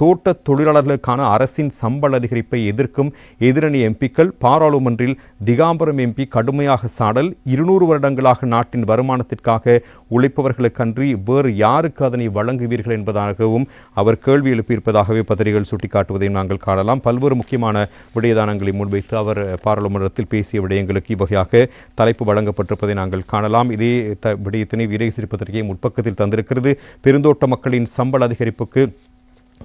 தோட்ட தொழிலாளர்களுக்கான அரசின் சம்பள அதிகரிப்பை எதிர்க்கும் எதிரணி எம்பிக்கள் பாராளுமன்றில் திகாம்பரம் எம்பி கடுமையாக சாடல் இருநூறு வருடங்களாக நாட்டின் வருமானத்திற்காக உழைப்பவர்களுக்கன்றி வேறு யாருக்கு அதனை வழங்குவீர்கள் என்பதாகவும் அவர் கேள்வி எழுப்பியிருப்பதாகவே பத்திரிகைகள் சுட்டிக்காட்டுவதையும் நாங்கள் காணலாம். பல்வேறு முக்கியமான விடயதானங்களை முன்வைத்து அவர் பாராளுமன்றத்தில் பேசிய விடயங்களுக்கு இவ்வகையாக தலைப்பு வழங்கப்பட்டிருப்பதை நாங்கள் காணலாம். இதே த விடயத்தினை வீரேசிரி பத்திரிகை முற்பக்கத்தில் தந்திருக்கிறது. பெருந்தோட்ட மக்களின் சம்பள அதிகரிப்புக்கு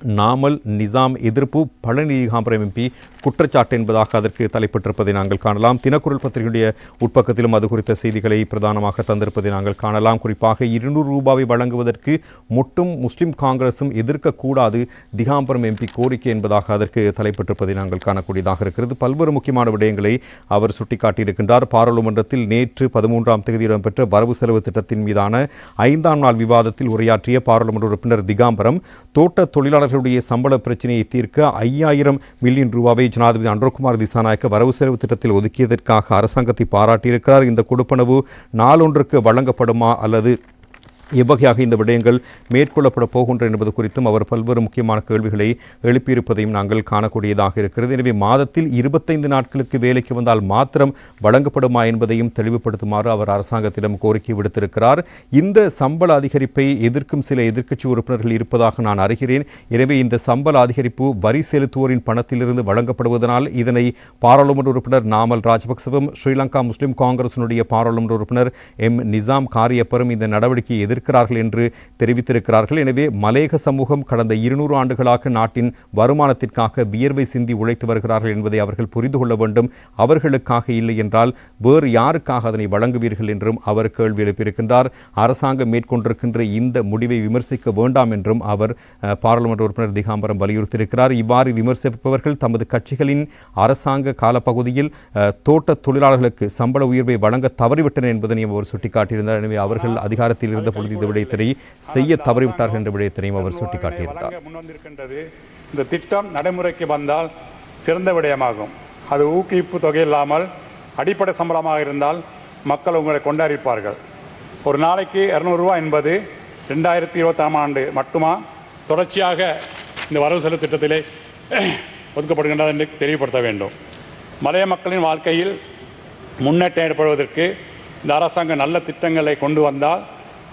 நாமல் நிசாம் எதிர்ப்பு பழனி காம்பரம் எம்பி குற்றச்சாட்டு என்பதாக அதற்கு தலைப்பட்டிருப்பதை நாங்கள் காணலாம். தினக்குரல் பத்திரிகையுடைய உட்பக்கத்திலும் அது குறித்த செய்திகளை பிரதானமாக தந்திருப்பதை நாங்கள் காணலாம். குறிப்பாக இருநூறு ரூபாவை வழங்குவதற்கு மட்டும் முஸ்லிம் காங்கிரசும் எதிர்க்கக்கூடாது திகாம்பரம் எம்பி கோரிக்கை என்பதாக அதற்கு தலைப்பட்டிருப்பதை நாங்கள் காணக்கூடியதாக இருக்கிறது. பல்வேறு முக்கியமான விடயங்களை அவர் சுட்டிக்காட்டியிருக்கின்றார். பாராளுமன்றத்தில் நேற்று பதிமூன்றாம் தேதி இடம்பெற்ற வரவு செலவு திட்டத்தின் மீதான ஐந்தாம் நாள் விவாதத்தில் உரையாற்றிய பாராளுமன்ற உறுப்பினர் திகாம்பரம் தோட்ட தொழிலாளர் தொழிலாளர்களுடைய சம்பள பிரச்சினையை தீர்க்க ஐயாயிரம் மில்லியன் ரூபாவை ஜனாதிபதி அன்றகுமார் திசாநாயக்க வரவு செலவு திட்டத்தில் ஒதுக்கியதற்காக அரசாங்கத்தை பாராட்டியிருக்கிறார். இந்த கொடுப்பனவு நாளொன்றுக்கு வழங்கப்படுமா அல்லது எவ்வகையாக இந்த விடயங்கள் மேற்கொள்ளப்பட போகின்றன என்பது குறித்தும் அவர் பல்வேறு முக்கியமான கேள்விகளை எழுப்பியிருப்பதையும் நாங்கள் காணக்கூடியதாக இருக்கிறது. எனவே மாதத்தில் இருபத்தைந்து நாட்களுக்கு வேலைக்கு வந்தால் மாத்திரம் வழங்கப்படுமா என்பதையும் தெளிவுபடுத்துமாறு அவர் அரசாங்கத்திடம் கோரிக்கை விடுத்திருக்கிறார். இந்த சம்பள அதிகரிப்பை எதிர்க்கும் சில எதிர்க்கட்சி உறுப்பினர்கள் இருப்பதாக நான் அறிகிறேன். எனவே இந்த சம்பள அதிகரிப்பு வரி செலுத்துவோரின் பணத்திலிருந்து வழங்கப்படுவதனால் இதனை பாராளுமன்ற உறுப்பினர் நாமல் ராஜபக்சவும் ஸ்ரீலங்கா முஸ்லிம் காங்கிரசினுடைய பாராளுமன்ற உறுப்பினர் எம். நிசாம் காரியப்பரும் இந்த நடவடிக்கையை எதிர்க்கிறார்கள் என்று தெரிவித்திருக்கிறார்கள். எனவே மலேக சமூகம் கடந்த இருநூறு ஆண்டுகளாக நாட்டின் வருமானத்திற்காக வியர்வை சிந்தி உழைத்து வருகிறார்கள் என்பதை அவர்கள் புரிந்து கொள்ள வேண்டும். அவர்களுக்காக இல்லை என்றால் வேறு யாருக்காக அதனை வழங்குவீர்கள் என்றும் அவர் கேள்வி எழுப்பியிருக்கின்றார். அரசாங்கம் மேற்கொண்டிருக்கின்ற இந்த முடிவை விமர்சிக்க வேண்டாம் என்றும் அவர் பாராளுமன்ற உறுப்பினர் திகாம்பரம் வலியுறுத்தியிருக்கிறார். இவ்வாறு விமர்சிப்பவர்கள் தமது கட்சிகளின் அரசாங்க காலப்பகுதியில் தோட்ட தொழிலாளர்களுக்கு சம்பள உயர்வை வழங்க தவறிவிட்டனர் என்பதனையும் அவர் சுட்டிக்காட்டியிருந்தார். எனவே அவர்கள் அதிகாரத்தில் இருந்த பொழுது இந்த விடயத்தினை செய்ய தவறிவிட்டார்கள் என்ற விடயத்தினையும் அவர் சுட்டிக்காட்டியிருந்தார். இந்த திட்டம் நடைமுறைக்கு வந்தால் சிறந்த விடயமாகும். அது ஊக்குவிப்பு தொகை இல்லாமல் அடிப்படை சம்பளமாக இருந்தால் மக்கள் உங்களை கொண்டாடிப்பார்கள். ஒரு நாளைக்கு இரநூறுவா என்பது ரெண்டாயிரத்தி இருபத்தாம் ஆண்டு மட்டுமா? தொடர்ச்சியாக இந்த வரவு செலவு திட்டத்திலே ஒதுக்கப்படுகின்றது என்று தெரியப்படுத்த வேண்டும். மலைய மக்களின் வாழ்க்கையில் முன்னேற்றம் ஏற்படுவதற்கு இந்த அரசாங்கம் நல்ல திட்டங்களை கொண்டு வந்தால்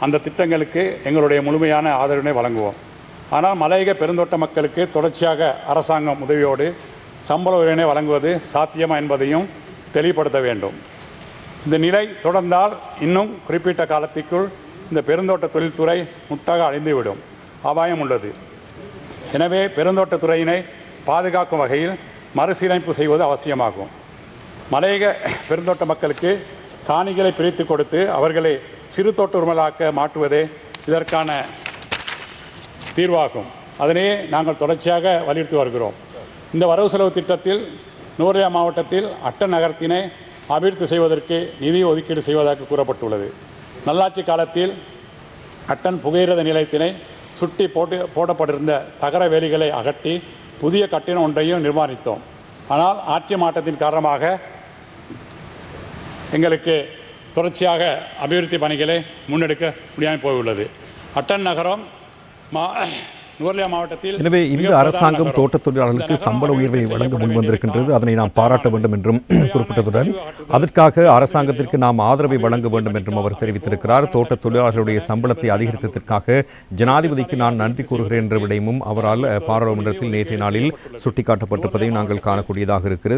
அந்த திட்டங்களுக்கு எங்களுடைய முழுமையான ஆதரவினை வழங்குவோம். ஆனால் மலையக பெருந்தோட்ட மக்களுக்கு தொடர்ச்சியாக அரசாங்கம் உதவியோடு சம்பள உயர்வினை வழங்குவது சாத்தியமா என்பதையும் தெளிவுபடுத்த வேண்டும். இந்த நிலை தொடர்ந்தால் இன்னும் குறிப்பிட்ட காலத்திற்குள் இந்த பெருந்தோட்ட தொழில்துறை முட்டாக அழிந்துவிடும். அபாயம் உள்ளது. எனவே பெருந்தோட்டத்துறையினை பாதுகாக்கும் வகையில் மறுசீரமைப்பு செய்வது அவசியமாகும். மலையக பெருந்தோட்ட மக்களுக்கு காணிகளை பிரித்து கொடுத்து அவர்களை சிறு தோட்ட உரிமையாக்க மாற்றுவதே இதற்கான தீர்வாகும். அதனையே நாங்கள் தொடர்ச்சியாக வலியுறுத்தி வருகிறோம். இந்த வரவு செலவு திட்டத்தில் நூரையா மாவட்டத்தில் அட்ட நகரத்தினை அபிவிருத்தி செய்வதற்கு நிதி ஒதுக்கீடு செய்வதாக கூறப்பட்டுள்ளது. நல்லாட்சி காலத்தில் அட்டன் புகையிரத நிலையத்தினை சுட்டி போட்டு போடப்பட்டிருந்த தகர வேலிகளை அகற்றி புதிய கட்டிடம் ஒன்றையும் நிர்மாணித்தோம். ஆனால் ஆட்சி மாற்றத்தின் காரணமாக எங்களுக்கு தொடர்ச்சியாக அபிவிருத்தி பணிகளை முன்னெடுக்க முடியாமல் போயுள்ளது. அட்டன் நகரம் மா நுவர்லியா மாவட்டத்தில் எனவே இந்த அரசாங்கம். தோட்டத் தொழிலாளர்களுக்கு சம்பள உயர்வை வழங்க முன்வந்திருக்கின்றது. அதனை நாம் பாராட்ட வேண்டும் என்றும் குறிப்பிட்டதுடன் அதற்காக அரசாங்கத்திற்கு நாம் ஆதரவை வழங்க வேண்டும் என்றும் அவர் தெரிவித்திருக்கிறார். தோட்டத் தொழிலாளர்களுடைய சம்பளத்தை அதிகரித்ததற்காக ஜனாதிபதிக்கு நான் நன்றி கூறுகிறேன் என்ற விடயமும் அவரால் பாராளுமன்றத்தில் நேற்றைய நாளில் சுட்டிக்காட்டப்பட்டிருப்பதையும் நாங்கள் காணக்கூடியதாக இருக்கிறது.